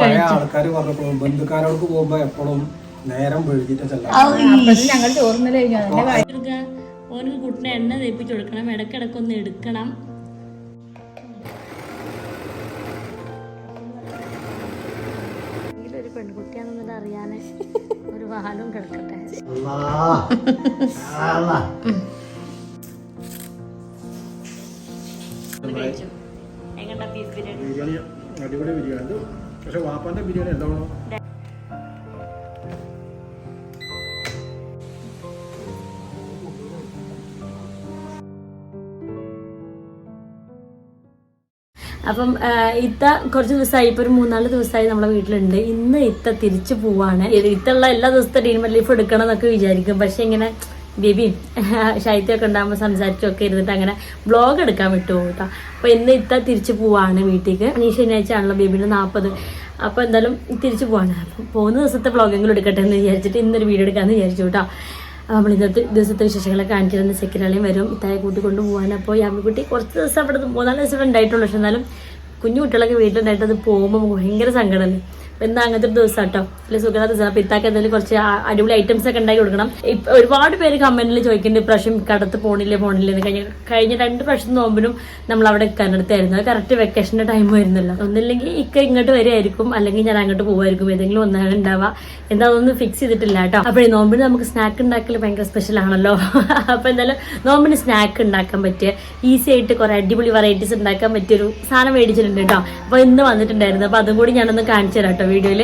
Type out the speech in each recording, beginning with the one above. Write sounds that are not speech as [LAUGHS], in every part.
പഴയ ആൾക്കാർ പറഞ്ഞപ്പോഴും ബന്ധുക്കാരോട് പോകുമ്പോ എപ്പോഴും നേരം ചെല്ലാം ഞങ്ങൾ കൊടുക്കുക ഓനൊരു കുട്ടിനെ എണ്ണ തേപ്പിച്ചു കൊടുക്കണം. ഇടക്കിടക്ക് ഒന്ന് എടുക്കണം. ഒരു പെൺകുട്ടിയാണെന്നത് അറിയാന് ഒരു വാലും കിടക്കട്ടെ. എങ്ങട്ടാ ബീഫ് ബിരിയാണി അടിപൊളി ബിരിയാണി. പക്ഷെ വാപ്പാന്റെ ബിരിയാണി എന്താണോ? അപ്പം ഇത്ത കുറച്ച് ദിവസമായി ഇപ്പൊ ഒരു മൂന്നാൽ ദിവസമായി നമ്മളെ വീട്ടിലുണ്ട്. ഇന്ന് ഇത്ത തിരിച്ചു പോവാണ്. ഇത് ഇത്തുള്ള എല്ലാ ദിവസത്തെ ഡീൻ ലീഫ് എടുക്കണം എന്നൊക്കെ വിചാരിക്കും. പക്ഷെ ഇങ്ങനെ ബേബിയും [LAUGHS] ശൈത്യമൊക്കെ ഉണ്ടാകുമ്പോൾ സംസാരിച്ചൊക്കെ ഇരുന്നിട്ട് അങ്ങനെ ബ്ലോഗ് എടുക്കാൻ വിട്ടുപോകും കേട്ടോ അപ്പൊ ഇന്ന് ഇത്ത തിരിച്ചു പോവാണ് വീട്ടിലേക്ക് ഈ ശനിയാഴ്ച ആണല്ലോ ബേബിന്റെ നാൽപ്പത് അപ്പൊ എന്തായാലും തിരിച്ചു പോവാണ്. അപ്പോൾ പോകുന്ന ദിവസത്തെ വ്ളോഗെങ്കിലും എടുക്കട്ടെ എന്ന് വിചാരിച്ചിട്ട് ഇന്നൊരു വീഡിയോ എടുക്കാമെന്ന് വിചാരിച്ചു കേട്ടോ നമ്മൾ ഇന്നത്തെ ദിവസത്തെ വിശേഷങ്ങളൊക്കെ കാണിച്ചിരുന്ന സെക്രട്ടറിയും വരും. ഇത്തായെ കൂട്ടി കൊണ്ടുപോകാൻ അപ്പോൾ ഈ അമ്മിക്കുട്ടി കുറച്ച് ദിവസം അവിടെ മൂന്നാൽ ദിവസം ഉണ്ടായിട്ടുള്ളൂ. പക്ഷെ എന്നാലും കുഞ്ഞു കുട്ടികളൊക്കെ വീട്ടിലുണ്ടായിട്ട് അത് പോകുമ്പോൾ ഭയങ്കര സങ്കടമല്ലേ എന്താ അങ്ങനത്തെ ഒരു ദിവസം കേട്ടോ അല്ലെ സുഖമില്ലാത്ത ദിവസം അപ്പൊ ഇത്താക്ക് എന്തെങ്കിലും കുറച്ച് അടിപൊളി ഐറ്റംസ് ഒക്കെ ഉണ്ടാക്കി കൊടുക്കണം. ഒരുപാട് പേര് കമന്റിൽ ചോദിക്കുന്നുണ്ട് ഇപ്രാവശ്യം കടത്ത് പോണില്ലേ പോണില്ലേ കഴിഞ്ഞ കഴിഞ്ഞ രണ്ട് പ്രാവശ്യം നോമ്പിനും നമ്മൾ അവിടെ കണ്ടെടുത്തായിരുന്നു അത് കറക്റ്റ് വെക്കേഷന്റെ ടൈം വരുന്നല്ലോ ഒന്നില്ലെങ്കിൽ ഇക്ക ഇങ്ങോട്ട് വരെയായിരിക്കും അല്ലെങ്കിൽ ഞാൻ അങ്ങോട്ട് പോകുമായിരിക്കും ഏതെങ്കിലും ഒന്നാണ് ഉണ്ടാവുക. എന്താ അതൊന്നും ഫിക്സ് ചെയ്തിട്ടില്ല കേട്ടോ. അപ്പോഴേ നോമ്പിന് നമുക്ക് സ്നാക്ക് ഉണ്ടാക്കൽ ഭയങ്കര സ്പെഷ്യൽ ആണല്ലോ. [LAUGHS] അപ്പൊ എന്തായാലും നോമ്പിന് സ്നാക്ക് ഉണ്ടാക്കാൻ പറ്റിയ ഈസി ആയിട്ട് കുറെ അടിപൊളി വെറൈറ്റീസ് ഉണ്ടാക്കാൻ പറ്റിയൊരു സാധനം മേടിച്ചിട്ടുണ്ട് കേട്ടോ. അപ്പൊ ഇന്ന് വന്നിട്ടുണ്ടായിരുന്നു. അപ്പൊ അതും കൂടി ഞാനൊന്ന് കാണിച്ചു തരാം വീഡിയോയിൽ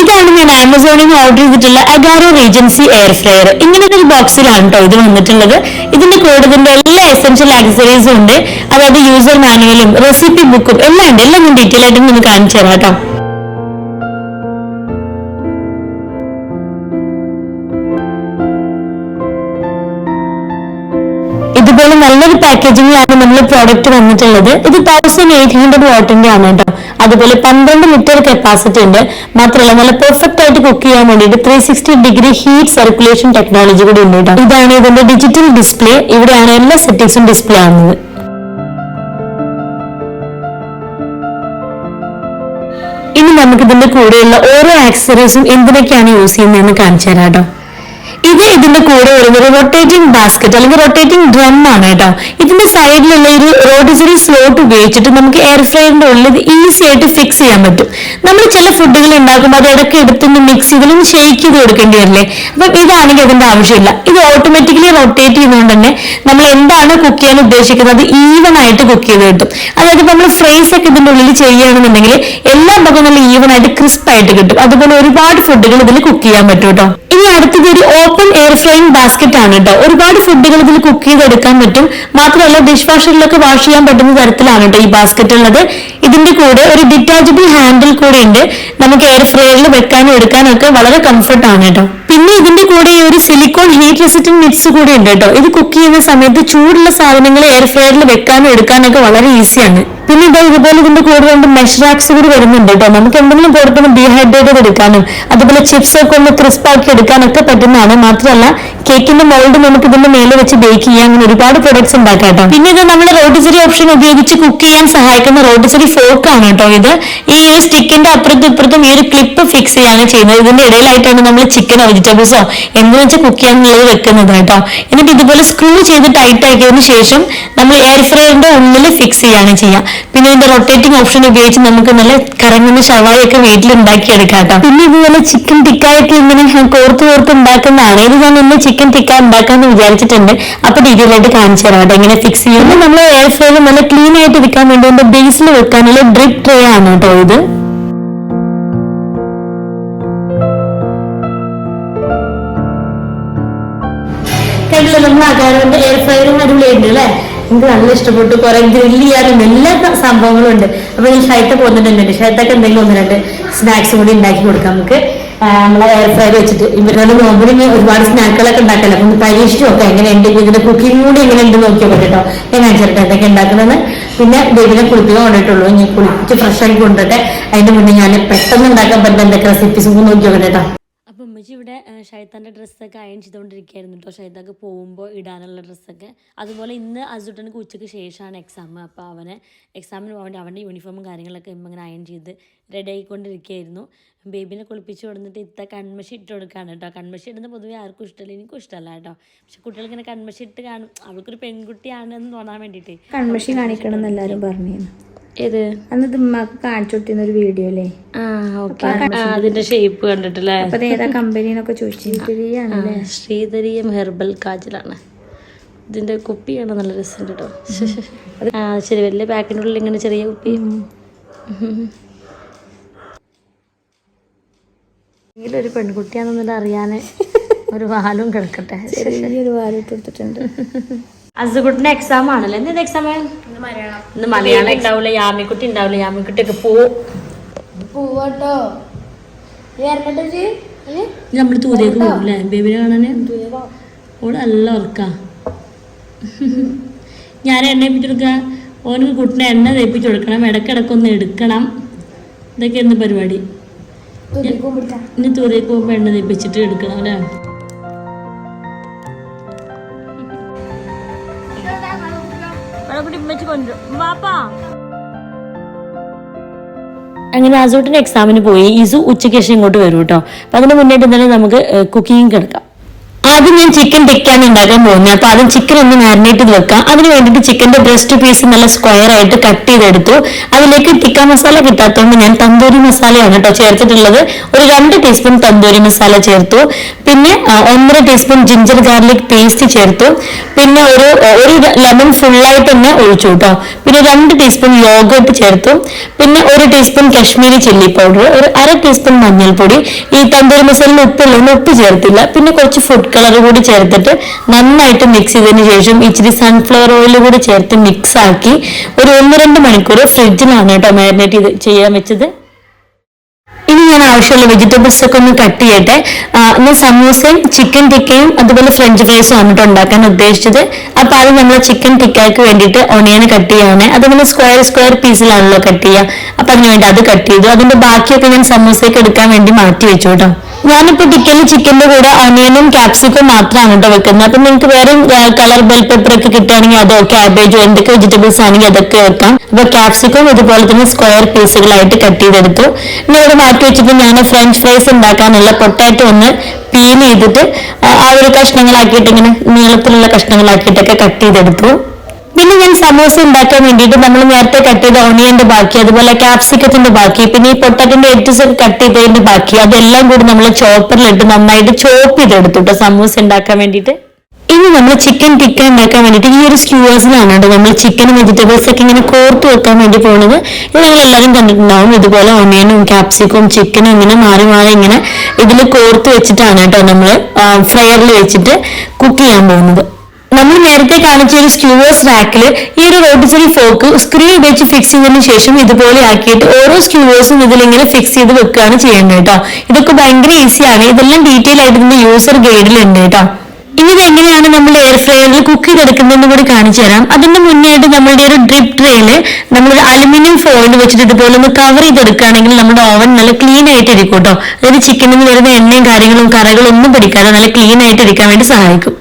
ഇതാണ് ഞാൻ ആമസോണിൽ നിന്ന് ഓർഡർ ചെയ്തിട്ടുള്ള അഗാരോ റീജൻസി എയർ ഫ്രയർ ഇങ്ങനത്തെ ഒരു ബോക്സിലാണ് കേട്ടോ ഇത് വന്നിട്ടുള്ളത്. ഇതിന്റെ കൂടെ തന്നെ എല്ലാ എസെൻഷ്യൽ ആക്സസറീസും ഉണ്ട്. അതായത് യൂസർ മാനുവലും റെസിപ്പി ബുക്കും എല്ലാം ഉണ്ട്. എല്ലാം ഞാൻ ഡീറ്റെയിൽ ആയിട്ട് ഒന്ന് കാണിച്ചു തരാം കേട്ടോ ഇതുപോലെ നല്ലൊരു പാക്കേജിംഗിലാണ് നമ്മൾ പ്രോഡക്റ്റ് വന്നിട്ടുള്ളത്. ഇത് തൗസൻഡ് എയ്റ്റ് ഹൺഡ്രഡ് വാട്ടിന്റെ ആണ് കേട്ടോ അതുപോലെ പന്ത്രണ്ട് ലിറ്റർ കപ്പാസിറ്റി ഉണ്ട്. മാത്രമല്ല നല്ല പെർഫെക്റ്റ് ആയിട്ട് കുക്ക് ചെയ്യാൻ വേണ്ടിയിട്ട് three sixty degree heat circulation technology കൂടി ഉണ്ട് കേട്ടോ. ഇതാണ് ഇതിന്റെ ഡിജിറ്റൽ ഡിസ്പ്ലേ ഇവിടെയാണ് എല്ലാ സെറ്റിംഗ്സും ഡിസ്പ്ലേ ആവുന്നത്. ഇനി നമുക്ക് ഇതിന്റെ കൂടെയുള്ള ഓരോ ആക്സസറീസും എന്തിനൊക്കെയാണ് യൂസ് ചെയ്യുന്നതെന്ന് കാണിച്ചു തരാം കേട്ടോ. ഇത് ഇതിന്റെ കൂടെ വരുന്നത് റൊട്ടേറ്റിംഗ് ബാസ്ക്കറ്റ് അല്ലെങ്കിൽ റൊട്ടേറ്റിംഗ് ഡ്രം ആണ് കേട്ടോ. ഇതിന്റെ സൈഡിലുള്ള ഒരു റോട്ടിസറി സ്ലോട്ട് ഉപയോഗിച്ചിട്ട് നമുക്ക് എയർ ഫ്രൈറിന്റെ ഉള്ളിൽ ഈസി ആയിട്ട് ഫിക്സ് ചെയ്യാൻ പറ്റും. നമ്മൾ ചില ഫുഡുകൾ ഉണ്ടാക്കുമ്പോൾ അത് ഇടയ്ക്ക് എടുത്തൊന്ന് മിക്സ് ചെയ്തൊന്ന് ഷെയ്ക്ക് ചെയ്ത് കൊടുക്കേണ്ടി വരില്ലേ? അപ്പം ഇതാണെങ്കിൽ അതിന്റെ ആവശ്യമില്ല. ഇത് ഓട്ടോമാറ്റിക്കലി റൊട്ടേറ്റ് ചെയ്യുന്നതുകൊണ്ട് തന്നെ നമ്മൾ എന്താണ് കുക്ക് ചെയ്യാൻ ഉദ്ദേശിക്കുന്നത്? ഈവൻ ആയിട്ട് കുക്ക് ചെയ്ത് കിട്ടും. അതായത് നമ്മൾ ഫ്രൈസ് ഒക്കെ ഇതിന്റെ ഉള്ളിൽ ചെയ്യുകയാണെന്നുണ്ടെങ്കിൽ എല്ലാ ഭാഗവും നല്ല ഈവൻ ആയിട്ട് ക്രിസ്പ് ആയിട്ട് കിട്ടും. അതുപോലെ ഒരുപാട് ഫുഡുകൾ ഇതിൽ കുക്ക് ചെയ്യാൻ പറ്റും കേട്ടോ. ഇനി അടുത്തത് ഒരു ഓപ്പൺ എയർ ഫ്രൈയിങ് ബാസ്ക്കറ്റ് ആണ് കേട്ടോ ഒരുപാട് ഫുഡുകൾ ഇതിൽ കുക്ക് ചെയ്ത് എടുക്കാൻ പറ്റും. മാത്രമല്ല ഡിഷ് വാഷറിലൊക്കെ വാഷ് ചെയ്യാൻ പറ്റുന്ന തരത്തിലാണ് കേട്ടോ ഈ ബാസ്ക്കറ്റ് ഉള്ളത്. ഇതിന്റെ കൂടെ ഒരു ഡിറ്റാച്ചബിൾ ഹാൻഡിൽ കൂടെ ഉണ്ട്. നമുക്ക് എയർ ഫ്രയറിൽ വെക്കാനും എടുക്കാനും ഒക്കെ വളരെ കംഫർട്ട് ആണ് കേട്ടോ പിന്നെ ഇതിന്റെ കൂടെ ഈ ഒരു സിലിക്കോൺ ഹീറ്റ് റെസിസ്റ്റന്റ് മിക്സ് കൂടെ ഉണ്ട് കേട്ടോ ഇത് കുക്ക് ചെയ്യുന്ന സമയത്ത് ചൂടുള്ള സാധനങ്ങൾ എയർ ഫ്രയറിൽ വെക്കാനും എടുക്കാനും ഒക്കെ വളരെ ഈസിയാണ് പിന്നെ ഇതാ ഇതുപോലെ ഇതിന്റെ കൂടെ രണ്ട് മെഷ് റാക്സ് കൂടി വരുന്നുണ്ട് കേട്ടോ നമുക്ക് എന്തെങ്കിലും പുറത്തുനിന്ന് ഡീഹൈഡ്രേറ്റഡ് എടുക്കാനും അതുപോലെ ചിപ്സ് ഒക്കെ ഒന്ന് ക്രിസ്പ് ആക്കി എടുക്കാനൊക്കെ പറ്റുന്നതാണ്. മാത്രമല്ല കേക്കിന്റെ മോൾഡ് നമുക്ക് ഇതിന്റെ മേലെ വെച്ച് ബേക്ക് ചെയ്യാൻ അങ്ങനെ ഒരുപാട് പ്രൊഡക്ട്സ് ഉണ്ടാക്കാം കേട്ടോ പിന്നെ ഇത് നമ്മൾ റോട്ടിസറി ഓപ്ഷൻ ഉപയോഗിച്ച് കുക്ക് ചെയ്യാൻ സഹായിക്കുന്ന റോട്ടിസറി ഫോർക്ക് ആണ് കേട്ടോ ഇത്. ഈ ഒരു സ്റ്റിക്കിന്റെ അപ്പുറത്തും ഇപ്പുറത്തും ഈ ഒരു ക്ലിപ്പ് ഫിക്സ് ചെയ്യാണ് ചെയ്യുന്നത്. ഇതിന്റെ ഇടയിലായിട്ടാണ് നമ്മൾ ചിക്കനോ വെജിറ്റബിൾസോ എന്തെന്ന് വെച്ചാൽ കുക്ക് ചെയ്യാനുള്ളത് വെക്കുന്നത് കേട്ടോ എന്നിട്ട് ഇതുപോലെ സ്ക്രൂ ചെയ്ത് ടൈറ്റ് ആക്കിയതിനു ശേഷം നമ്മൾ എയർ ഫ്രയറിന്റെ ഉള്ളിൽ ഫിക്സ് ചെയ്യാണ് ചെയ്യുക പിന്നെ ഇതിന്റെ റൊട്ടേറ്റിംഗ് ഓപ്ഷൻ ഉപയോഗിച്ച് നമുക്ക് നല്ല കറങ്ങുന്ന ഷവായൊക്കെ ഉണ്ടാക്കിയെടുക്കാം കേട്ടോ പിന്നെ ഇതുപോലെ ചിക്കൻ ടിക്കായൊക്കെ ഇങ്ങനെ കോർത്ത് കോർത്ത് ഉണ്ടാക്കുന്നതാണ്. ഇത് ഞാൻ ഇന്ന് ചിക്കൻ ടിക്ക ഉണ്ടാക്കാന്ന് വിചാരിച്ചിട്ടുണ്ട്. അപ്പൊ ഡീറ്റെയിൽ ആയിട്ട് കാണിച്ചു തരാം കേട്ടോ എങ്ങനെ ഫിക്സ് ചെയ്യുന്നു നമ്മൾ എയർ ഫ്രൈ നല്ല ക്ലീൻ ആയിട്ട് വെക്കാൻ വേണ്ടി അതിന്റെ ബേസിൽ വെക്കാനുള്ള ഡ്രിപ്പ് ട്രേ ആണ് കേട്ടോ ഇത്. കണ്ടില്ല നമ്മൾ ആകാരന്റെ എയർ ഫ്രൈറും അടിപൊളിയായിട്ടുണ്ട് അല്ലേ? എനിക്ക് നല്ല ഇഷ്ടപ്പെട്ടു. കുറെ ഗ്രില്ല് ചെയ്യാനും എല്ലാ സംഭവങ്ങളും ഉണ്ട്. അപ്പൊ ഈ ഷൈത്ത പോകുന്നുണ്ട് ഷൈത്തൊക്കെ എന്തെങ്കിലും ഒന്ന് രണ്ട് സ്നാക്സ് കൂടി ഉണ്ടാക്കി കൊടുക്കാം നമുക്ക്. നമ്മളെ എയർ ഫ്രൈ വെച്ചിട്ട്. ഇവരുടെ നോമ്പിന് ഒരുപാട് സ്നാക്കുകളൊക്കെ ഉണ്ടാക്കല്ലോ? അപ്പൊ പരീക്ഷിച്ച് നോക്കാം എങ്ങനെയുണ്ട്? ഇതിന്റെ കുക്കിംഗ് കൂടി എങ്ങനെയുണ്ട് നോക്കിയാൽ പറ്റട്ടോ ഞാൻ കാണിച്ചിട്ട് എന്തൊക്കെ ഉണ്ടാക്കുന്നത് പിന്നെ ബേബിനെ കുളിപ്പിക്കാൻ കൊണ്ടിട്ടുള്ളൂ ഇനി കുളിപ്പിച്ച് ഫ്രഷ് ആയി കൊണ്ടിട്ടെ അതിന്റെ മുന്നേ ഞാൻ പെട്ടെന്ന് ഉണ്ടാക്കാൻ പറ്റുന്ന എന്തൊക്കെ റെസിപ്പീസ് നോക്കിയാൽ നോക്കട്ടെ ഉമ്മച്ചി ഇവിടെ ഷൈത്താന്റെ ഡ്രസ്സൊക്കെ അയൺ ചെയ്തുകൊണ്ടിരിക്കുകയായിരുന്നു കേട്ടോ ഷൈത്താക്ക് പോകുമ്പോൾ ഇടാനുള്ള ഡ്രസ്സൊക്കെ. അതുപോലെ ഇന്ന് അസുട്ടനക്ക് ഉച്ചയ്ക്ക് ശേഷമാണ് എക്സാം അപ്പോൾ അവനെ എക്സാമിന് വേണ്ടി അവന്റെ യൂണിഫോമും കാര്യങ്ങളൊക്കെ ഇമ്മ ഇങ്ങനെ അയൺ ചെയ്ത് റെഡി ആയിക്കൊണ്ടിരിക്കുകയായിരുന്നു ബേബിനെ കുളിപ്പിച്ച് കൊടുത്തിട്ട് ഇത്ത കൺമഷി ഇട്ട് കൊടുക്കുകയാണ് കേട്ടോ. കൺമഷി ഇടുന്നത് പൊതുവേ ആർക്കും ഇഷ്ടമല്ല എനിക്കും ഇഷ്ടമല്ല കേട്ടോ. പക്ഷെ കുട്ടികൾക്ക് ഇങ്ങനെ കൺമഷി ഇട്ട് കാണും അവൾക്കൊരു പെൺകുട്ടിയാണെന്ന് തോന്നാൻ വേണ്ടിയിട്ട്. കൺമഷി കാണിക്കണം എന്ന് എല്ലാരും പറഞ്ഞു ഏത്? അന്ന് ഉമ്മാക്ക് കാണിച്ചു കൊടുത്തിരുന്ന ഒരു വീഡിയോ അല്ലേ അതിന്റെ ഷേപ്പ് കണ്ടിട്ടില്ലേ? അപ്പൊ ഏതാ കമ്പനിന്നൊക്കെ ചോദിച്ചു. ശരിയാണല്ലേ ശ്രീധരീയം ഹെർബൽ കാജലാണ്. ഇതിന്റെ കുപ്പിയാണ് നല്ല രസം കേട്ടോ. ആ ശരി വലിയ പാക്കിനുള്ളിൽ ഇങ്ങനെ ചെറിയ കുപ്പി. എങ്കിലും ഒരു പെൺകുട്ടിയാണെന്നൊന്നും അറിയാന് ഒരു വാലും കിടക്കട്ടെ. ചെറിയൊരു വാലും കൊടുത്തിട്ടുണ്ട് അസുകുട്ടിന്റെ എക്സാം ആണല്ലോ? എന്ത് എക്സാം ഇന്ന് മലയാളം. ഉണ്ടാവില്ല യാമിക്കുട്ടി ഉണ്ടാവില്ല. യാമിക്കുട്ടി ഒക്കെ പോവും പോവാട്ടോ നമ്മൾ തൂതേക്ക് പോകില്ലേ ബേബിനെ കാണാന്? ഓൾ നല്ല ഉറക്കാ. ഞാൻ എണ്ണ ഏൽപ്പിച്ചു കൊടുക്ക. ഓനക്ക് കുട്ടിനെ എണ്ണ തേപ്പിച്ചു കൊടുക്കണം. ഇടക്കിടക്കൊന്ന് എടുക്കണം. ഇതൊക്കെ എന്ത് പരിപാടി. ഇനി തുറയിൽ പോകുമ്പോൾ എണ്ണ തെപ്പിച്ചിട്ട് എടുക്കണം അല്ലേ? അങ്ങനെ അസൂട്ടിന്റെ എക്സാമിന് പോയി. ഇസു ഉച്ചയ്ക്ക് ശേഷം ഇങ്ങോട്ട് വരും കേട്ടോ അപ്പൊ അതിന് മുന്നേറ്റ് തന്നെ നമുക്ക് കുക്കിംഗ് കിടക്കാം ആദ്യം ഞാൻ ചിക്കൻ ടിക്കാണ് ഉണ്ടാക്കാൻ പോകുന്നത് അപ്പൊ ആദ്യം ചിക്കൻ ഒന്ന് മാരിനേറ്റ് ചെയ്ത് വെക്കാം. അതിന് വേണ്ടിയിട്ട് ചിക്കന്റെ ബ്രസ്റ്റ് പീസ് നല്ല സ്ക്വയർ ആയിട്ട് കട്ട് ചെയ്തെടുത്തു. അതിലേക്ക് ടിക്ക മസാല കിട്ടാത്തതുകൊണ്ട് ഞാൻ തന്തൂരി മസാലയാണ് കേട്ടോ ചേർത്തിട്ടുള്ളത്. ഒരു രണ്ട് ടീസ്പൂൺ തന്തൂരി മസാല ചേർത്തു. പിന്നെ ഒന്നര ടീസ്പൂൺ ജിഞ്ചർ ഗാർലിക് പേസ്റ്റ് ചേർത്തു. പിന്നെ ഒരു ഒരു ലെമൺ ഫുള്ളായിട്ട് തന്നെ ഒഴിച്ചു കേട്ടോ. പിന്നെ രണ്ട് ടീസ്പൂൺ യോഗട്ട് ചേർത്തു. പിന്നെ ഒരു ടീസ്പൂൺ കശ്മീരി ചില്ലി പൗഡർ ഒരു അര ടീസ്പൂൺ മഞ്ഞൾപ്പൊടി. ഈ തന്തൂരി മസാലയിൽ ഉപ്പില്ല ഉപ്പ് ചേർത്തില്ല. പിന്നെ കുറച്ച് ഫുഡ് കളർ കൂടി ചേർത്തിട്ട് നന്നായിട്ട് മിക്സ് ചെയ്തതിന് ശേഷം ഇച്ചിരി സൺഫ്ലവർ ഓയിൽ കൂടി ചേർത്ത് മിക്സ് ആക്കി ഒരു ഒന്ന് രണ്ട് മണിക്കൂർ ഫ്രിഡ്ജിലാണ് കേട്ടോ മാരിനേറ്റ് ചെയ്ത് ചെയ്യാൻ വെച്ചത്. ഇനി ഞാൻ ആവശ്യമുള്ള വെജിറ്റബിൾസ് ഒക്കെ ഒന്ന് കട്ട് ചെയ്യട്ടെ. ഇന്ന് സമൂസയും ചിക്കൻ ടിക്കയും അതുപോലെ ഫ്രഞ്ച് ഫ്രൈസും ആണ് ഉണ്ടാക്കാൻ ഉദ്ദേശിച്ചത്. അപ്പൊ അത് നമ്മൾ ചിക്കൻ ടിക്കയ്ക്ക് വേണ്ടിയിട്ട് ഒണിയൻ കട്ട് ചെയ്യാണ്. അതുപോലെ സ്ക്വയർ സ്ക്വയർ പീസിലാണല്ലോ കട്ട് ചെയ്യുക. അപ്പൊ അതിന് വേണ്ടി അത് കട്ട് ചെയ്തു. അതിന്റെ ബാക്കിയൊക്കെ ഞാൻ സമൂസയ്ക്ക് എടുക്കാൻ വേണ്ടി മാറ്റി വെച്ചു കേട്ടോ ഞാനിപ്പോ ടിക്കനിൽ ചിക്കന്റെ കൂടെ ഒണിയനും ക്യാപ്സിക്കും മാത്രമാണ് കേട്ടോ വെക്കുന്നത്. അപ്പൊ നിങ്ങൾക്ക് വേറെ കളർ ബെൽ പെപ്പർ ഒക്കെ കിട്ടുകയാണെങ്കിൽ അതോ ക്യാബേജോ എന്തൊക്കെ വെജിറ്റബിൾസ് ആണെങ്കിൽ അതൊക്കെ വെക്കാം അപ്പൊ ക്യാപ്സിക്കും ഇതുപോലെ തന്നെ സ്ക്വയർ പീസുകളായിട്ട് കട്ട് ചെയ്തെടുത്തു. ഇനി ഇവിടെ മാറ്റി വെച്ചിട്ട് ഞാൻ ഫ്രഞ്ച് ഫ്രൈസ് ഉണ്ടാക്കാനുള്ള പൊട്ടാറ്റോ ഒന്ന് പീൽ ചെയ്തിട്ട് ആ ഒരു കഷ്ണങ്ങളാക്കിയിട്ട് ഇങ്ങനെ നീളത്തിലുള്ള കഷ്ണങ്ങളാക്കിയിട്ടൊക്കെ കട്ട് ചെയ്തെടുത്തു. പിന്നെ ഞാൻ സമോസ ഉണ്ടാക്കാൻ വേണ്ടിയിട്ട് നമ്മൾ നേരത്തെ കട്ട് ചെയ്ത ഓണിയന്റെ ബാക്കി അതുപോലെ ക്യാപ്സിക്കത്തിന്റെ ബാക്കി പിന്നെ ഈ പൊട്ടറ്റിന്റെ എഡ്ജസ് ഒക്കെ കട്ട് ചെയ്തതിന്റെ ബാക്കി അതെല്ലാം കൂടി നമ്മൾ ചോപ്പറിലിട്ട് നന്നായിട്ട് ചോപ്പ് ചെയ്തെടുത്തു കേട്ടോ സമൂസ ഉണ്ടാക്കാൻ വേണ്ടിയിട്ട്. ഇനി നമ്മൾ ചിക്കൻ ടിക്ക ഉണ്ടാക്കാൻ വേണ്ടിയിട്ട് ഈ ഒരു സ്ക്യൂവേഴ്സിലാണ് കേട്ടോ നമ്മൾ ചിക്കൻ വെജിറ്റബിൾസ് ഒക്കെ ഇങ്ങനെ കോർത്ത് വെക്കാൻ വേണ്ടി പോകുന്നത് ഇത് നിങ്ങൾ എല്ലാവരും കണ്ടിട്ടുണ്ടാവും ഇതുപോലെ ഓണിയനും ക്യാപ്സിക്കും ചിക്കനും ഇങ്ങനെ മാറി മാറി ഇങ്ങനെ ഇതിൽ കോർത്ത് വെച്ചിട്ടാണ് കേട്ടോ നമ്മൾ ഫ്രയറിൽ വെച്ചിട്ട് കുക്ക് ചെയ്യാൻ പോകുന്നത്. നമ്മൾ നേരത്തെ കാണിച്ച ഒരു സ്ക്യൂവേഴ്സ് റാക്കിൽ ഈ ഒരു റോട്ടിസറി ഫോക്ക് സ്ക്രൂ ഉപയോഗിച്ച് ഫിക്സ് ചെയ്തതിനു ശേഷം ഇതുപോലെ ആക്കിയിട്ട് ഓരോ സ്ക്യൂവേഴ്സും ഇതിലിങ്ങനെ ഫിക്സ് ചെയ്ത് വെക്കുകയാണ് ചെയ്യേണ്ടത് കേട്ടോ. ഇതൊക്കെ ഭയങ്കര ഈസിയാണ് ഇതെല്ലാം ഡീറ്റെയിൽ ആയിട്ട് ഇതിന്റെ യൂസർ ഗൈഡിലുണ്ട് കേട്ടോ. ഇനി ഇത് എങ്ങനെയാണ് നമ്മൾ എയർ ഫ്രയറിൽ കുക്ക് ചെയ്തെടുക്കുന്നതെന്ന് കൂടി കാണിച്ചു തരാം. അതിന്റെ മുന്നേയായിട്ട് നമ്മളുടെ ഒരു ഡ്രിപ്പ് ട്രേയിൽ നമ്മൾ അലുമിനിയം ഫോയിൽ വെച്ചിട്ട് ഇതുപോലെ ഒന്ന് കവർ ചെയ്തെടുക്കുകയാണെങ്കിൽ നമ്മുടെ ഓവൻ നല്ല ക്ലീൻ ആയിട്ട് ഇരിക്കും കേട്ടോ. അതായത് ചിക്കനിൽ വരുന്ന എണ്ണയും കാര്യങ്ങളും കറകളും ഒന്നും പിടിക്കാതെ നല്ല ക്ലീൻ ആയിട്ട് ഇരിക്കാൻ വേണ്ടി സഹായിക്കും.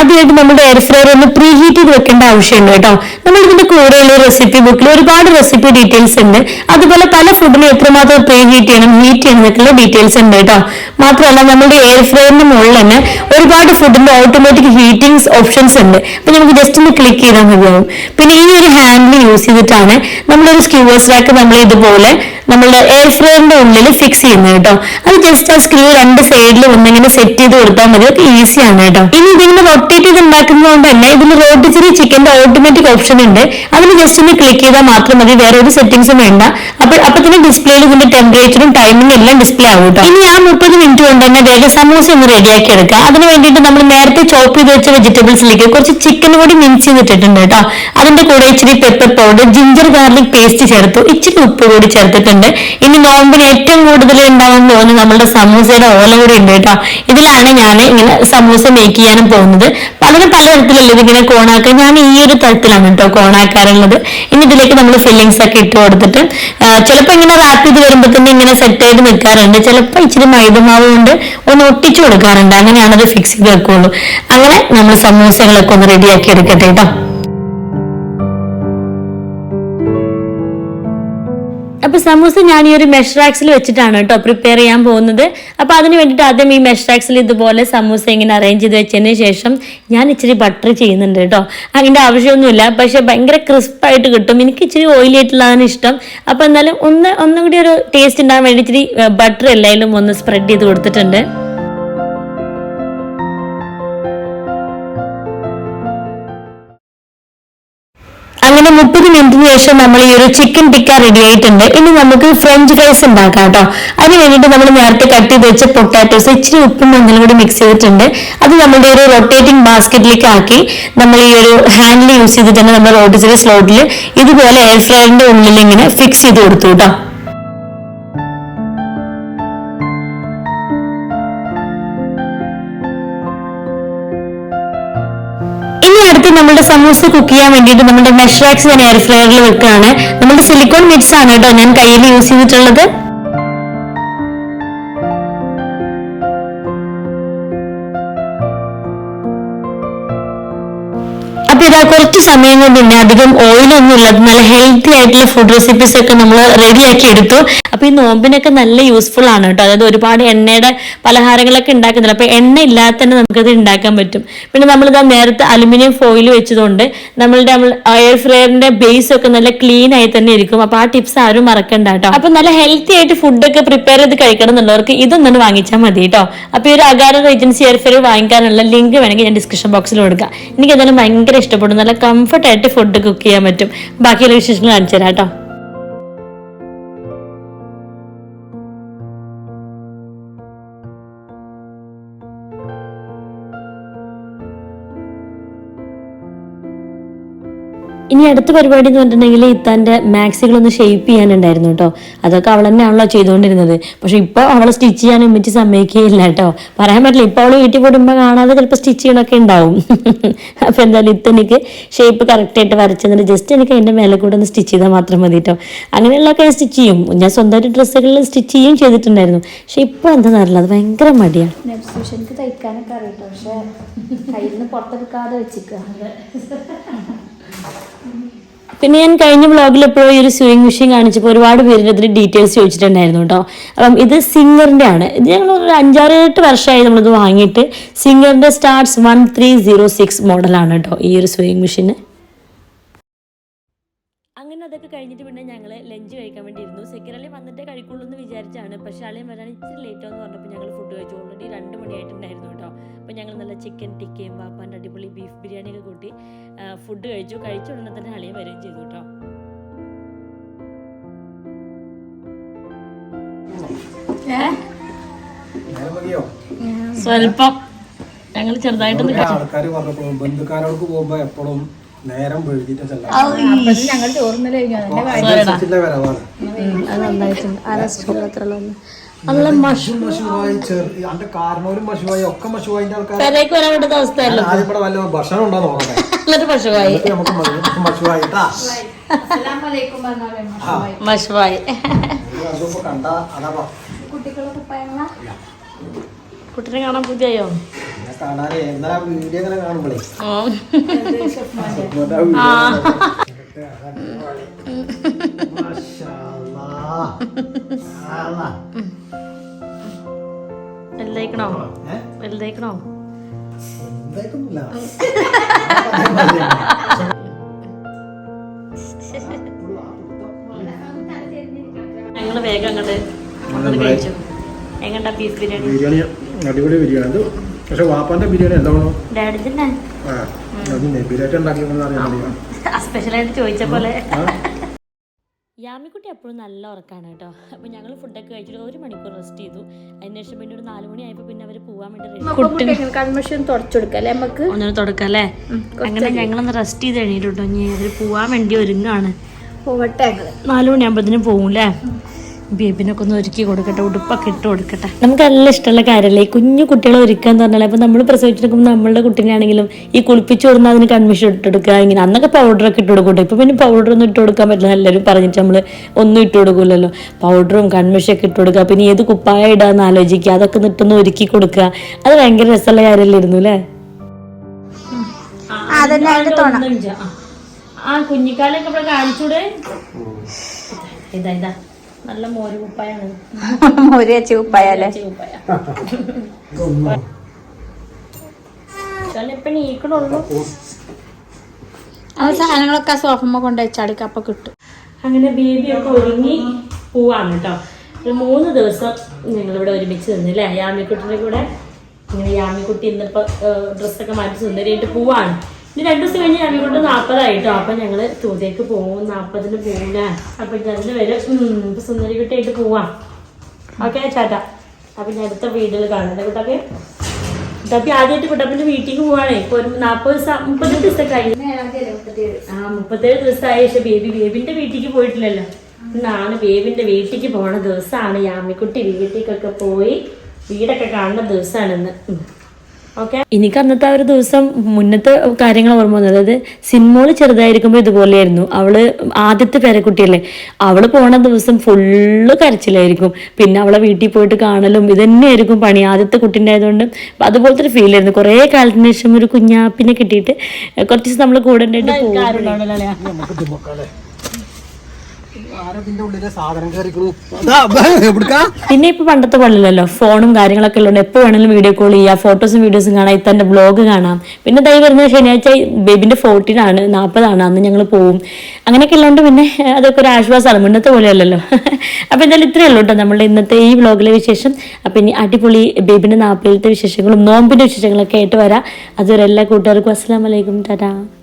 ആദ്യമായിട്ട് നമ്മുടെ എയർ ഫ്രയർ ഒന്ന് പ്രീ ഹീറ്റ് ചെയ്ത് വെക്കേണ്ട ആവശ്യമുണ്ട് കേട്ടോ. നമ്മൾ ഇതിന്റെ കൂടെയുള്ള റെസിപ്പി ബുക്കിൽ ഒരുപാട് റെസിപ്പി ഡീറ്റെയിൽസ് ഉണ്ട്. അതുപോലെ പല ഫുഡിനും എത്രമാത്രം പ്രീ ഹീറ്റ് ചെയ്യണം ഹീറ്റ് ചെയ്യണം എന്നൊക്കെയുള്ള ഡീറ്റെയിൽസ് ഉണ്ട് കേട്ടോ. മാത്രമല്ല നമ്മുടെ എയർ ഫ്രയറിന് മുകളിൽ തന്നെ ഒരുപാട് ഫുഡിന്റെ ഓട്ടോമാറ്റിക് ഹീറ്റിംഗ് ഓപ്ഷൻസ് ഉണ്ട്. അപ്പൊ നമുക്ക് ജസ്റ്റ് ഒന്ന് ക്ലിക്ക് ചെയ്താൽ മതിയാവും. പിന്നെ ഈ ഒരു ഹാൻഡിൽ യൂസ് ചെയ്തിട്ടാണ് നമ്മളൊരു സ്ക്യൂവേഴ്സ് റാക്ക് നമ്മൾ ഇതുപോലെ നമ്മളുടെ എയർ ഫ്രയറിന്റെ ഉള്ളിൽ ഫിക്സ് ചെയ്യുന്നത് കേട്ടോ. അത് ജസ്റ്റ് ആ സ്ക്രൂ രണ്ട് സൈഡിൽ ഒന്നിങ്ങനെ സെറ്റ് ചെയ്ത് കൊടുത്താൽ മതി. ഒക്കെ ഈസിയാണ് കേട്ടോ. ഇനി ഇതിങ്ങനെ റൊട്ടേറ്റ് ചെയ്ത് ഉണ്ടാക്കുന്നതുകൊണ്ട് തന്നെ ഇതിൽ റോട്ടിച്ചറി ചിക്കന്റെ ഓട്ടോമാറ്റിക് ഓപ്ഷൻ ഉണ്ട്. അതിൽ ജസ്റ്റ് ഒന്ന് ക്ലിക്ക് ചെയ്താൽ മാത്രം മതി. വേറെ ഒരു സെറ്റിംഗ്സും വേണ്ട. അപ്പൊ അപ്പൊ തന്നെ ഡിസ്പ്ലേയിൽ ഇതിന്റെ ടെമ്പറേച്ചറും ടൈമിംഗും എല്ലാം ഡിസ്പ്ലേ ആവും കേട്ടോ. ഇനി ആ മുപ്പത് മിനിറ്റ് കൊണ്ട് തന്നെ വേഗം സമൂസ ഒന്ന് റെഡിയാക്കി എടുക്കാം അതിന് വേണ്ടിയിട്ട് നമ്മൾ നേരത്തെ ചോപ്പ് ചെയ്ത് വെച്ച വെജിറ്റബിൾസിലേക്ക് കുറച്ച് ചിക്കൻ കൂടി മിക്സ് ചെയ്തിട്ടുണ്ട് കേട്ടോ. അതിന്റെ കൂടെ ഇച്ചിരി pepper powder ginger garlic paste ചേർത്തു. ഇച്ചിരി ഉപ്പ് കൂടി ചേർത്തിട്ടുണ്ട്. വെച്ചിട്ടുണ്ട് ഇനി നോമ്പിന് ഏറ്റവും കൂടുതൽ ഉണ്ടാവാൻ പോകുന്നത് നമ്മളുടെ സമൂസയുടെ ഓല കൂടി ഉണ്ട് കേട്ടോ. ഇതിലാണ് ഞാൻ ഇങ്ങനെ സമൂസ മേക്ക് ചെയ്യാനും പോകുന്നത്. പലരും പല തരത്തിലല്ലേ ഇതിങ്ങനെ കോണാക്കുക. ഞാൻ ഈ ഒരു തരത്തിലാണ് കേട്ടോ കോണാക്കാറുള്ളത്. ഇനി ഇതിലേക്ക് നമ്മൾ ഫില്ലിങ്സ് ഒക്കെ ഇട്ട് കൊടുത്തിട്ട് ചിലപ്പോൾ ഇങ്ങനെ റാപ്പ് ചെയ്ത് വരുമ്പോൾ തന്നെ ഇങ്ങനെ സെറ്റ് ആയിട്ട് നിൽക്കാറുണ്ട്. ചിലപ്പോൾ ഇച്ചിരി മൈദമാവ് കൊണ്ട് ഒന്ന് ഒട്ടിച്ചു കൊടുക്കാറുണ്ട്. അങ്ങനെയാണത് ഫിക്സ് ചെയ്ത് വെക്കുള്ളൂ. അങ്ങനെ നമ്മൾ സമൂസകളൊക്കെ ഒന്ന് റെഡിയാക്കി എടുക്കട്ടെ കേട്ടോ. സമൂസ ഞാൻ ഈ ഒരു മെഷ് റാക്സിൽ വെച്ചിട്ടാണ് കേട്ടോ പ്രിപ്പയർ ചെയ്യാൻ പോകുന്നത്. അപ്പോൾ അതിന് വേണ്ടിയിട്ട് ആദ്യം ഈ മെഷ് റാക്സിൽ ഇതുപോലെ സമൂസ ഇങ്ങനെ അറേഞ്ച് ചെയ്ത് വെച്ചതിന് ശേഷം ഞാൻ ഇച്ചിരി ബട്ടർ ചെയ്യുന്നുണ്ട് കേട്ടോ. അതിന്റെ ആവശ്യമൊന്നുമില്ല. പക്ഷേ ഭയങ്കര ക്രിസ്പ് ആയിട്ട് കിട്ടും. എനിക്ക് ഇച്ചിരി ഓയിലി ആയിട്ടുള്ളതാണ് ഇഷ്ടം. അപ്പോൾ എന്നാലും ഒന്ന് ഒന്നും കൂടി ഒരു ടേസ്റ്റ് ഉണ്ടാകാൻ വേണ്ടി ഇച്ചിരി ബട്ടർ എല്ലായാലും ഒന്ന് സ്പ്രെഡ് ചെയ്ത് കൊടുത്തിട്ടുണ്ട്. അങ്ങനെ മുപ്പത് മിനിറ്റിന് ശേഷം നമ്മൾ ഈ ഒരു ചിക്കൻ ടിക്ക റെഡി ആയിട്ടുണ്ട്. ഇനി നമുക്ക് ഫ്രഞ്ച് ഫ്രൈസ് ഉണ്ടാക്കാം കേട്ടോ. അതിന് വേണ്ടിയിട്ട് നമ്മൾ നേരത്തെ കട്ട് ചെയ്ത് വെച്ച പൊട്ടാറ്റോസ് ഇച്ചിരി ഉപ്പും മഞ്ഞളും കൂടി മിക്സ് ചെയ്തിട്ടുണ്ട്. അത് നമ്മുടെ ഒരു റൊട്ടേറ്റിംഗ് ബാസ്ക്കറ്റിലേക്ക് ആക്കി നമ്മൾ ഈ ഒരു ഹാൻഡിൽ യൂസ് ചെയ്തിട്ട് തന്നെ നമ്മൾ റോട്ടിച്ചിലെ സ്ലോട്ടിൽ ഇതുപോലെ എയർ ഫ്രയറിന്റെ ഉള്ളിൽ ഇങ്ങനെ ഫിക്സ് ചെയ്ത് കൊടുത്തു കേട്ടോ. നമ്മുടെ സമൂസ കുക്ക് ചെയ്യാൻ വേണ്ടിയിട്ട് നമ്മുടെ മെഷറാക്സ് ഞാൻ എയർ ഫ്രയറിൽ വെക്കുകയാണ് നമ്മുടെ സിലിക്കോൺ മിക്സ് ആണ് കേട്ടോ ഞാൻ കയ്യിൽ യൂസ് ചെയ്തിട്ടുള്ളത്. കുറച്ച് സമയം കൊണ്ട് തന്നെ അധികം ഓയിലൊന്നും ഇല്ലാതെ നല്ല ഹെൽത്തി ആയിട്ടുള്ള ഫുഡ് റെസിപ്പീസ് ഒക്കെ നമ്മൾ റെഡിയാക്കി എടുത്തു. അപ്പൊ ഈ നോമ്പിനൊക്കെ നല്ല യൂസ്ഫുൾ ആണ് കേട്ടോ. അതായത് ഒരുപാട് എണ്ണയുടെ പലഹാരങ്ങളൊക്കെ ഉണ്ടാക്കുന്നില്ല അപ്പൊ എണ്ണ ഇല്ലാതെ തന്നെ നമുക്കത് ഉണ്ടാക്കാൻ പറ്റും. പിന്നെ നമ്മളിതാ നേരത്തെ അലുമിനിയം ഫോയിൽ വെച്ചതുകൊണ്ട് നമ്മളുടെ എയർ ഫ്രയറിന്റെ ബേസ് ഒക്കെ നല്ല ക്ലീൻ ആയി തന്നെ ഇരിക്കും. അപ്പൊ ആ ടിപ്സ് ആരും മറക്കണ്ട കേട്ടോ. അപ്പൊ നല്ല ഹെൽത്തി ആയിട്ട് ഫുഡൊക്കെ പ്രിപ്പയർ ചെയ്ത് കഴിക്കണം എന്നുള്ളവർക്ക് ഇതൊന്നും വാങ്ങിച്ചാൽ മതി കേട്ടോ. അപ്പൊ ഈ ഒരു അഗാരോ ഏജൻസി എയർ ഫ്രയർ വാങ്ങിക്കാനുള്ള ലിങ്ക് വേണമെങ്കിൽ ഞാൻ ഡിസ്ക്രിപ്ഷൻ ബോക്സിൽ കൊടുക്കാം. എനിക്ക് എന്തായാലും ഭയങ്കര ഇഷ്ടപ്പെടും നല്ല കംഫർട്ടായിട്ട് ഫുഡ് കുക്ക് ചെയ്യാൻ പറ്റും. ബാക്കിയുള്ള വിശേഷങ്ങൾ കാണിച്ചു തരാം കേട്ടോ. ഇനി അടുത്ത പരിപാടി എന്ന് പറഞ്ഞിട്ടുണ്ടെങ്കിൽ ഇത്താന്റെ മാക്സികളൊന്ന് ഷേപ്പ് ചെയ്യാനുണ്ടായിരുന്നു കേട്ടോ. അതൊക്കെ അവൾ തന്നെയാണല്ലോ ചെയ്തുകൊണ്ടിരുന്നത്. പക്ഷെ ഇപ്പോൾ അവൾ സ്റ്റിച്ച് ചെയ്യാൻ ഉമ്മിച്ച് സമ്മതിക്കുകയില്ല കേട്ടോ. പറയാൻ പറ്റില്ല ഇപ്പോൾ അവൾ വീട്ടിൽ പോടുമ്പോൾ കാണാതെ ചിലപ്പോൾ സ്റ്റിച്ച് ചെയ്യണമൊക്കെ ഉണ്ടാവും. [LAUGHS] അപ്പോൾ എന്തായാലും ഇത്തനിക്ക് ഷേപ്പ് കറക്റ്റായിട്ട് വരച്ചെന്നിട്ട് ജസ്റ്റ് എനിക്ക് അതിന്റെ മേലെ കൂടെ ഒന്ന് സ്റ്റിച്ച് ചെയ്താൽ മാത്രം മതി കേട്ടോ. അങ്ങനെയുള്ളതൊക്കെ ഞാൻ സ്റ്റിച്ച് ചെയ്യും. ഞാൻ സ്വന്തമായിട്ട് ഡ്രസ്സുകളിൽ സ്റ്റിച്ച് ചെയ്യുകയും ചെയ്തിട്ടുണ്ടായിരുന്നു. പക്ഷെ ഇപ്പോൾ എന്താണെന്ന് അറിയില്ല അത് ഭയങ്കര മടിയാണ്. എനിക്ക് തയ്ക്കാനൊക്കെ അറിയട്ടോ പക്ഷേ കയ്യിൽ നിന്ന് പുറത്തെടുക്കാതെ വെച്ചിക്കുക [LAUGHS] പിന്നെ ഞാൻ കഴിഞ്ഞ വ്ളോഗിൽ എപ്പോഴും ഈ ഒരു സ്വിങ് മെഷീൻ കാണിച്ചപ്പോൾ ഒരുപാട് പേരിന്റെ അതിന് ഡീറ്റെയിൽസ് ചോദിച്ചിട്ടുണ്ടായിരുന്നു കേട്ടോ അപ്പം ഇത് സിംഗറിന്റെ ആണ്. ഇത് ഞങ്ങൾ ഒരു അഞ്ചാറ് എട്ട് വർഷമായി നമ്മളിത് വാങ്ങിയിട്ട് സിംഗറിന്റെ starts one three zero six മോഡലാണ് കേട്ടോ ഈ ഒരു സ്വിങ് മെഷീൻ അങ്ങനെ അതൊക്കെ കഴിഞ്ഞിട്ട് പിന്നെ ഞങ്ങൾ ലഞ്ച് കഴിക്കാൻ വേണ്ടി ഇരുന്നു സെക്യൂരലി വന്നിട്ടേ കഴിക്കുള്ളൂ എന്ന് വിചാരിച്ചാണ്. പക്ഷേ അളിയും വരാൻ ഇച്ചിരി ലേറ്റ് എന്ന് പറഞ്ഞപ്പോൾ ഞങ്ങൾ ഫുഡ് കഴിച്ചു ഓൾറെഡി രണ്ട് മണിയായിട്ടുണ്ടായിരുന്നു കേട്ടോ അപ്പോൾ ഞങ്ങൾ നല്ല ചിക്കൻ ടിക്കയും വാപ്പാന്റെ അടിപൊളി ബീഫ് ബിരിയാണിയൊക്കെ കൂട്ടി ഫുഡ് കഴിച്ചു. കഴിച്ച ഉടനെ തന്നെ അളിയും വരികയും ചെയ്തു കേട്ടോ. സ്വല്പം. ഞങ്ങൾ ചെറുതായിട്ടൊന്ന് ആൾക്കാർ പറഞ്ഞപ്പോഴും ബന്ധുക്കാരോട് പോകുമ്പോ എപ്പോഴും നേരം വഴുകിട്ട് ഞങ്ങൾ ചോറുന്നൽ കഴിഞ്ഞു അപ്പൊ അതിനനുസരിച്ചുള്ള വരവാണ്. അത് നന്നായിട്ടുണ്ട്. ആ റെസ്റ്റോറന്റ് നല്ല മഷുവായി ചെറു അന്റെ കാരണവരും മഷുവായി ഒക്കെ മഷുവായിന്റെ ആൾക്കാർ പെരേക്ക് വരാൻ വേണ്ട അവസ്ഥയല്ലോ? ആദ്യം ഇവിടെ വല്ല ഭക്ഷണം ഉണ്ടോ നോക്കട്ടെ? എന്നിട്ട് എന്നിട്ട് നമുക്ക് മഷുവായി അതിപ്പോ കണ്ട അതാ കുട്ടിനെ കാണാൻ പുതിയോ കാണാനേ എന്നാ വീഡിയോ ഇങ്ങനെ കാണുമ്പോഴേ [LAUGHS] വലുതായിക്കണോ? വലുതായിക്കണോ? [LAUGHS] ഞങ്ങൾ വേഗം അങ്ങോട്ട് അങ്ങോട്ട് കഴിച്ചു. എങ്ങട്ടാ ബീഫ് ബിരിയാണി? ബിരിയാണി അടിപൊളി ബിരിയാണി. പക്ഷെ വാപ്പാന്റെ ബിരിയാണി എന്താണോ? ബിരിയാണി തന്നെ ആ. ബിരിയാണി മതിയോ [LAUGHS] സ്പെഷ്യലായിട്ട് ചോദിച്ച പോലെ യാമിക്കുട്ടി എപ്പോഴും നല്ല ഉറക്കാണ് കേട്ടോ. അപ്പൊ ഞങ്ങൾ ഫുഡൊക്കെ കഴിച്ചിട്ട് ഒരു മണിക്കൂർ റെസ്റ്റ് ചെയ്തു. അതിനുശേഷം പിന്നെ ഒരു നാല് മണി ആയപ്പോ പിന്നെ അവർ പോവാൻ വേണ്ടി തുടക്കല്ലേ തുടച്ചെടുക്കല്ലേ നമുക്ക് തുടക്കല്ലേ അങ്ങനെ ഞങ്ങളൊന്ന് റെസ്റ്റ് ചെയ്ത് കഴിഞ്ഞിട്ടുണ്ടോ ഇനി അവർ പോവാൻ വേണ്ടി ഒരുങ്ങാണ്. പോവട്ടെ നാല് മണിയാകുമ്പോഴത്തേനും പോവും അല്ലേ ബേബിനൊക്കെ ഒന്ന് ഒരുക്കി കൊടുക്കട്ടെ ഉടുപ്പൊക്കെ ഇട്ട് കൊടുക്കട്ടെ. നമുക്ക് നല്ല ഇഷ്ടമുള്ള കാര്യമല്ലേ? ഈ കുഞ്ഞു കുട്ടികളെ ഒരുക്കുക എന്ന് പറഞ്ഞാൽ അപ്പോൾ നമ്മൾ പ്രസവിച്ചെടുക്കുമ്പോൾ നമ്മളുടെ കുട്ടീനാണെങ്കിലും ഈ കുളിപ്പിച്ച് കൊടുന്നാൽ അതിന് കൺമിഷൻ ഇട്ടെടുക്കുക ഇങ്ങനെ അന്നൊക്കെ പൗഡറൊക്കെ ഇട്ട് കൊടുക്കട്ടെ. ഇപ്പം പിന്നെ പൗഡർ ഒന്നും ഇട്ട് കൊടുക്കാൻ പറ്റില്ല. എല്ലാവരും പറഞ്ഞിട്ട് നമ്മൾ ഒന്നും ഇട്ട് കൊടുക്കില്ലല്ലോ പൗഡറും കൺമിഷൊക്കെ ഇട്ട് കൊടുക്കുക. പിന്നെ ഏത് കുപ്പായ ഇടാന്ന് ആലോചിക്കുക. അതൊക്കെ നിട്ടൊന്ന് ഒരുക്കി കൊടുക്കുക. അത് ഭയങ്കര രസമുള്ള കാര്യമല്ലായിരുന്നു അല്ലേ? അതന്നെ അതിന്റെ തോണം. ആ കുഞ്ഞിക്കാലൊക്കെ ഇവിടെ കാണിച്ചൂടെ? ഇതാ ഇതാ. നല്ല മോര് കുപ്പായാണ്. ഒരു വെച്ച് കുപ്പായല്ലേ കുപ്പായ. ഇപ്പൊ നീക്കണുള്ളൂ. ആ സാധനങ്ങളൊക്കെ സോഫമ്മ കൊണ്ട് വെച്ചാടിക്ക് അപ്പൊ കിട്ടും. അങ്ങനെ ബേബിയൊക്കെ ഒരുങ്ങി പോവാണ് കേട്ടോ ഒരു മൂന്ന് ദിവസം ഞങ്ങളിവിടെ ഒരുമിച്ച് നിന്നില്ലേ യാമിക്കുട്ടിന്റെ യാമിക്കുട്ടിന്റെ കൂടെ. ഇങ്ങനെ യാമിക്കുട്ടി ഇന്നിപ്പോൾ ഡ്രസ്സൊക്കെ മാറ്റി സുന്ദരിയായിട്ട് പോവാണ്. ഇനി രണ്ടു ദിവസം കഴിഞ്ഞ് ഞങ്ങൾ കൊണ്ട് നാൽപ്പതായിട്ടോ. അപ്പം ഞങ്ങൾ തൂതേക്ക് പോകും നാൽപ്പതിന് പോകില്ല അപ്പം ഞങ്ങൾ വരെ ഇപ്പം സുന്ദരിക്കുട്ടിയായിട്ട് പോവാം. ഓക്കെ ചേട്ടാ. അപ്പം ഞാൻ അടുത്ത വീട്ടിൽ കാണുന്നത് കുട്ടപ്പി? കുട്ടപ്പി ആദ്യമായിട്ട് കുട്ടപ്പന്റെ വീട്ടിലേക്ക് പോവാണേ. ഇപ്പൊ ഒരു നാൽപ്പത് ദിവസം മുപ്പത്തെട്ട് ദിവസം കഴിഞ്ഞു. ആ മുപ്പത്തേഴ് ദിവസമായ. പക്ഷെ ബേബി ബേബിന്റെ വീട്ടിലേക്ക് പോയിട്ടില്ലല്ലോ. ഇന്നാണ് ബേബിന്റെ വീട്ടിലേക്ക് പോണ ദിവസമാണ്. യാമിക്കുട്ടി വീട്ടിലേക്കൊക്കെ പോയി വീടൊക്കെ കാണുന്ന ദിവസമാണ് ഇന്ന് ഓക്കെ എനിക്ക് അന്നത്തെ ആ ഒരു ദിവസം മുന്നത്തെ കാര്യങ്ങൾ ഓർമ്മ വന്നത്. അതായത് സിനിമകൾ ചെറുതായിരിക്കുമ്പോൾ ഇതുപോലെയായിരുന്നു. അവൾ ആദ്യത്തെ പേരക്കുട്ടിയല്ലേ. അവൾ പോണ ദിവസം ഫുള്ള് കരച്ചിലായിരിക്കും. പിന്നെ അവളെ വീട്ടിൽ പോയിട്ട് കാണലും ഇത് തന്നെയായിരിക്കും പണി. ആദ്യത്തെ കുട്ടീന്റെ ആയതുകൊണ്ട് അതുപോലത്തെ ഒരു ഫീൽ ആയിരുന്നു. കുറേ കാലത്തിന് ശേഷം ഒരു കുഞ്ഞാപ്പിനെ കിട്ടിയിട്ട് കുറച്ച് ദിവസം നമ്മൾ കൂടെ ഉണ്ടായിട്ട് പോകും നമുക്ക് ഇത് നോക്കാല്ലേ ആരതിന്റെ ഉള്ളിലെ സാധനം കയറിക്കണു അതാ എവിടുക്കാ പിന്നെ ഇപ്പൊ പണ്ടത്തെ പോലല്ലോ ഫോണും കാര്യങ്ങളൊക്കെ ഉള്ളതുകൊണ്ട് എപ്പോ വേണമെങ്കിലും വീഡിയോ കോൾ ചെയ്യാം ഫോട്ടോസും വീഡിയോസും കാണാം തന്റെ ബ്ലോഗ് കാണാം. പിന്നെ ദൈവം വരുന്ന ശനിയാഴ്ച ബേബിന്റെ ഫോർട്ടീനാണ് നാൽപ്പതാണ് അന്ന് ഞങ്ങൾ പോവും. അങ്ങനെയൊക്കെ ഉള്ളതുകൊണ്ട് പിന്നെ അതൊക്കെ ഒരു ആശ്വാസമാണ് മുന്നത്തെ പോലെയല്ലല്ലോ. [LAUGHS] അപ്പൊ എന്തായാലും ഇത്രയേ ഉള്ളൂ കേട്ടോ നമ്മുടെ ഇന്നത്തെ ഈ വ്ലോഗിലെ വിശേഷം. അപ്പൊ ഇനി അടിപൊളി ബേബിന്റെ നാൽപ്പതിലത്തെ വിശേഷങ്ങളും നോമ്പിന്റെ വിശേഷങ്ങളൊക്കെ ആയിട്ട് വരാം. അതുവരെ എല്ലാ കൂട്ടുകാർക്കും അസ്സാം വലൈക്കും ടാറ്റാ.